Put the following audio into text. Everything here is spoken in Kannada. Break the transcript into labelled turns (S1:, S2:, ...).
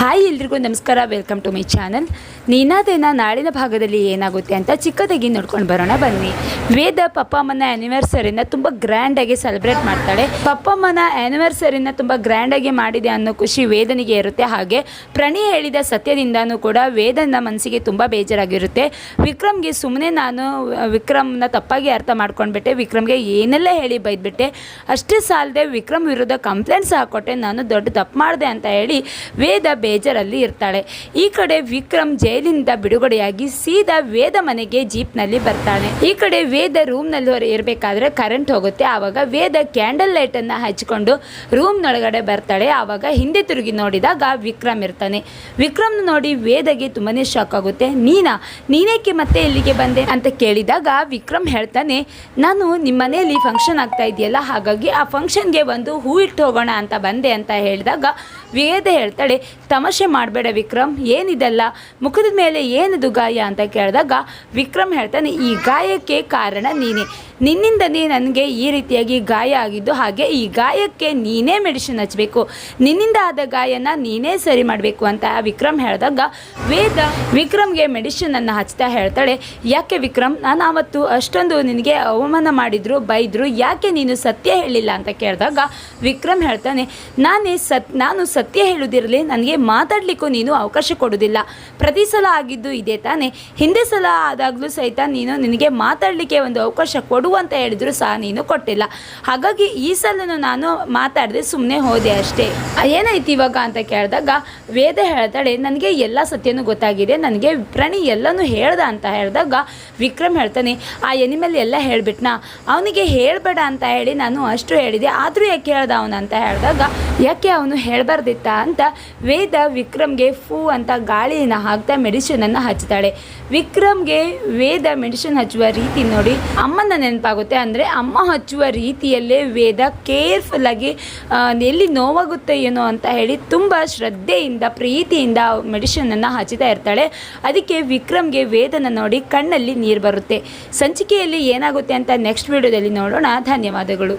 S1: ಹಾಯ್ ಎಲ್ರಿಗೂ ನಮಸ್ಕಾರ ವೆಲ್ಕಮ್ ಟು ಮೈ ಚಾನಲ್ ನೀನಾದೇನ ನಾಳಿನ ಭಾಗದಲ್ಲಿ ಏನಾಗುತ್ತೆ ಅಂತ ಚಿಕ್ಕದಾಗಿ ನೋಡ್ಕೊಂಡು ಬರೋಣ, ಬನ್ನಿ. ವೇದ ಪಪ್ಪ ಅಮ್ಮನ ಆ್ಯನಿವರ್ಸರಿನ ತುಂಬ ಗ್ರ್ಯಾಂಡಾಗಿ ಸೆಲೆಬ್ರೇಟ್ ಮಾಡ್ತಾಳೆ. ಪಪ್ಪಮ್ಮನ ಆ್ಯನಿವರ್ಸರಿನ ತುಂಬ ಗ್ರ್ಯಾಂಡಾಗಿ ಮಾಡಿದೆ ಅನ್ನೋ ಖುಷಿ ವೇದನಿಗೆ ಇರುತ್ತೆ. ಹಾಗೆ ಪ್ರಣಿ ಹೇಳಿದ ಸತ್ಯದಿಂದನೂ ಕೂಡ ವೇದನ ಮನಸ್ಸಿಗೆ ತುಂಬ ಬೇಜಾರಾಗಿರುತ್ತೆ. ವಿಕ್ರಮ್ಗೆ ಸುಮ್ಮನೆ ನಾನು, ವಿಕ್ರಮ್ನ ತಪ್ಪಾಗಿ ಅರ್ಥ ಮಾಡ್ಕೊಂಡ್ಬಿಟ್ಟೆ. ವಿಕ್ರಮ್ಗೆ ಏನೆಲ್ಲ ಹೇಳಿ ಬೈದ್ಬಿಟ್ಟೆ. ಅಷ್ಟೇ ಸಾಲದೆ ವಿಕ್ರಮ್ ವಿರುದ್ಧ ಕಂಪ್ಲೇಂಟ್ಸ್ ಹಾಕೊಟ್ಟೆ. ನಾನು ದೊಡ್ಡ ತಪ್ಪು ಮಾಡಿದೆ ಅಂತ ಹೇಳಿ ವೇದ ಬೇಜಾರಲ್ಲಿ ಇರ್ತಾಳೆ. ಈ ಕಡೆ ವಿಕ್ರಮ್ ಜೈಲಿನಿಂದ ಬಿಡುಗಡೆಯಾಗಿ ಸೀದಾ ವೇದ ಮನೆಗೆ ಜೀಪ್ನಲ್ಲಿ ಬರ್ತಾನೆ ಈ ಕಡೆ ವೇದ ರೂಮ್ನಲ್ಲಿ ಹೊರ ಇರಬೇಕಾದ್ರೆ ಕರೆಂಟ್ ಹೋಗುತ್ತೆ. ಆವಾಗ ವೇದ ಕ್ಯಾಂಡಲ್ ಲೈಟನ್ನು ಹಚ್ಕೊಂಡು ರೂಮ್ನೊಳಗಡೆ ಬರ್ತಾಳೆ. ಆವಾಗ ಹಿಂದೆ ತಿರುಗಿ ನೋಡಿದಾಗ ವಿಕ್ರಮ್ ಇರ್ತಾನೆ. ವಿಕ್ರಮ್ ನೋಡಿ ವೇದಗೆ ತುಂಬಾನೇ ಶಾಕ್ ಆಗುತ್ತೆ. ನೀನಾ? ನೀನೇಕೆ ಮತ್ತೆ ಇಲ್ಲಿಗೆ ಬಂದೆ? ಅಂತ ಕೇಳಿದಾಗ ವಿಕ್ರಮ್ ಹೇಳ್ತಾನೆ, ನಾನು ನಿಮ್ಮ ಮನೆಯಲ್ಲಿ ಫಂಕ್ಷನ್ ಆಗ್ತಾ ಇದೆಯಲ್ಲ ಹಾಗಾಗಿ ಆ ಫಂಕ್ಷನ್ಗೆ ಒಂದು ಹೂ ಇಟ್ಟು ಹೋಗೋಣ ಅಂತ ಬಂದೆ ಅಂತ ಹೇಳಿದಾಗ ವೇದ ಹೇಳ್ತಾಳೆ ತಮಾಷೆ ಮಾಡಬೇಡ ವಿಕ್ರಮ್, ಏನಿದೆಲ್ಲ? ಮುಖದ ಮೇಲೆ ಏನದು ಗಾಯ ಅಂತ ಕೇಳಿದಾಗ ವಿಕ್ರಮ್ ಹೇಳ್ತಾನೆ, ಈ ಗಾಯಕ್ಕೆ ಕಾರಣ ನೀನೇ. ನಿನ್ನಿಂದನೇ ನನಗೆ ಈ ರೀತಿಯಾಗಿ ಗಾಯ ಆಗಿದ್ದು ಹಾಗೆ ಈ ಗಾಯಕ್ಕೆ ನೀನೇ ಮೆಡಿಸಿನ್ ಹಚ್ಚಬೇಕು ನಿನ್ನಿಂದ ಆದ ಗಾಯನ ನೀನೇ ಸರಿ ಮಾಡಬೇಕು ಅಂತ ವಿಕ್ರಮ್ ಹೇಳಿದಾಗ ವೇದ ವಿಕ್ರಮ್ಗೆ ಮೆಡಿಸಿನನ್ನು ಹಚ್ತಾ ಹೇಳ್ತಾಳೆ, ಯಾಕೆ ವಿಕ್ರಮ್, ನಾನು ಆವತ್ತು ಅಷ್ಟೊಂದು ನಿನಗೆ ಅವಮಾನ ಮಾಡಿದ್ರು, ಬೈದರು, ಯಾಕೆ ನೀನು ಸತ್ಯ ಹೇಳಿಲ್ಲ? ಅಂತ ಕೇಳಿದಾಗ ವಿಕ್ರಮ್ ಹೇಳ್ತಾನೆ, ನಾನೇ ಸತ್, ನಾನು ಸತ್ಯ ಹೇಳುವುದಿರಲಿ ನನಗೆ ಮಾತಾಡಲಿಕ್ಕೂ ನೀನು ಅವಕಾಶ ಕೊಡೋದಿಲ್ಲ. ಪ್ರತಿ ಸಲ ಆಗಿದ್ದು ಇದೇ ತಾನೇ. ಹಿಂದೆ ಸಲ ಆದಾಗಲೂ ಸಹಿತ ನೀನು ನಿನಗೆ ಮಾತಾಡಲಿಕ್ಕೆ ಒಂದು ಅವಕಾಶ ಕೊಡು ಅಂತ ಹೇಳಿದ್ರು ಸಹ ನೀನು ಕೊಟ್ಟಿಲ್ಲ. ಹಾಗಾಗಿ ಈ ಸಲನು ನಾನು ಮಾತಾಡದೆ ಸುಮ್ಮನೆ ಹೋದೆ ಅಷ್ಟೇ. ಏನಾಯ್ತು ಇವಾಗ ಅಂತ ಕೇಳಿದಾಗ ವೇದ ಹೇಳ್ತಾಳೆ, ನನಗೆ ಎಲ್ಲ ಸತ್ಯನೂ ಗೊತ್ತಾಗಿದೆ. ನನಗೆ ಪ್ರಣಿ ಎಲ್ಲನೂ ಹೇಳ್ದ ಅಂತ ಹೇಳಿದಾಗ ವಿಕ್ರಮ್ ಹೇಳ್ತಾನೆ, ಆ ಎನಿಮಲ್ ಎಲ್ಲ ಹೇಳ್ಬಿಟ್ನಾ? ಅವನಿಗೆ ಹೇಳಬೇಡ ಅಂತ ಹೇಳಿ ನಾನು ಅಷ್ಟು ಹೇಳಿದೆ. ಆದರೂ ಯಾಕೆ ಹೇಳ್ದ ಅವನು ಅಂತ ಹೇಳಿದಾಗ, ಯಾಕೆ ಅವನು ಹೇಳಬಾರ್ದಿತ್ತ? ಅಂತ ವೇದ ವಿಕ್ರಮ್ಗೆ ಫೂ ಅಂತ ಗಾಳಿನ ಹಾಕ್ತಾ ಮೆಡಿಸಿನನ್ನು ಹಚ್ತಾಳೆ. ವಿಕ್ರಮ್ಗೆ ವೇದ ಮೆಡಿಸಿನ್ ಹಚ್ಚುವ ರೀತಿ ನೋಡಿ ಅಮ್ಮನ ನೆನಪಾಗುತ್ತೆ. ಅಂದರೆ ಅಮ್ಮ ಹಚ್ಚುವ ರೀತಿಯಲ್ಲೇ ವೇದ ಕೇರ್ಫುಲ್ಲಾಗಿ ಎಲ್ಲಿ ನೋವಾಗುತ್ತೆ ಏನೋ ಅಂತ ಹೇಳಿ ತುಂಬ ಶ್ರದ್ಧೆಯಿಂದ, ಪ್ರೀತಿಯಿಂದ ಮೆಡಿಸಿನನ್ನು ಹಚ್ಚುತ್ತಾ ಇರ್ತಾಳೆ. ಅದಕ್ಕೆ ವಿಕ್ರಮ್ಗೆ ವೇದನ ನೋಡಿ ಕಣ್ಣಲ್ಲಿ ನೀರು ಬರುತ್ತೆ. ಸಂಚಿಕೆಯಲ್ಲಿ ಏನಾಗುತ್ತೆ ಅಂತ ನೆಕ್ಸ್ಟ್ ವಿಡಿಯೋದಲ್ಲಿ ನೋಡೋಣ. ಧನ್ಯವಾದಗಳು.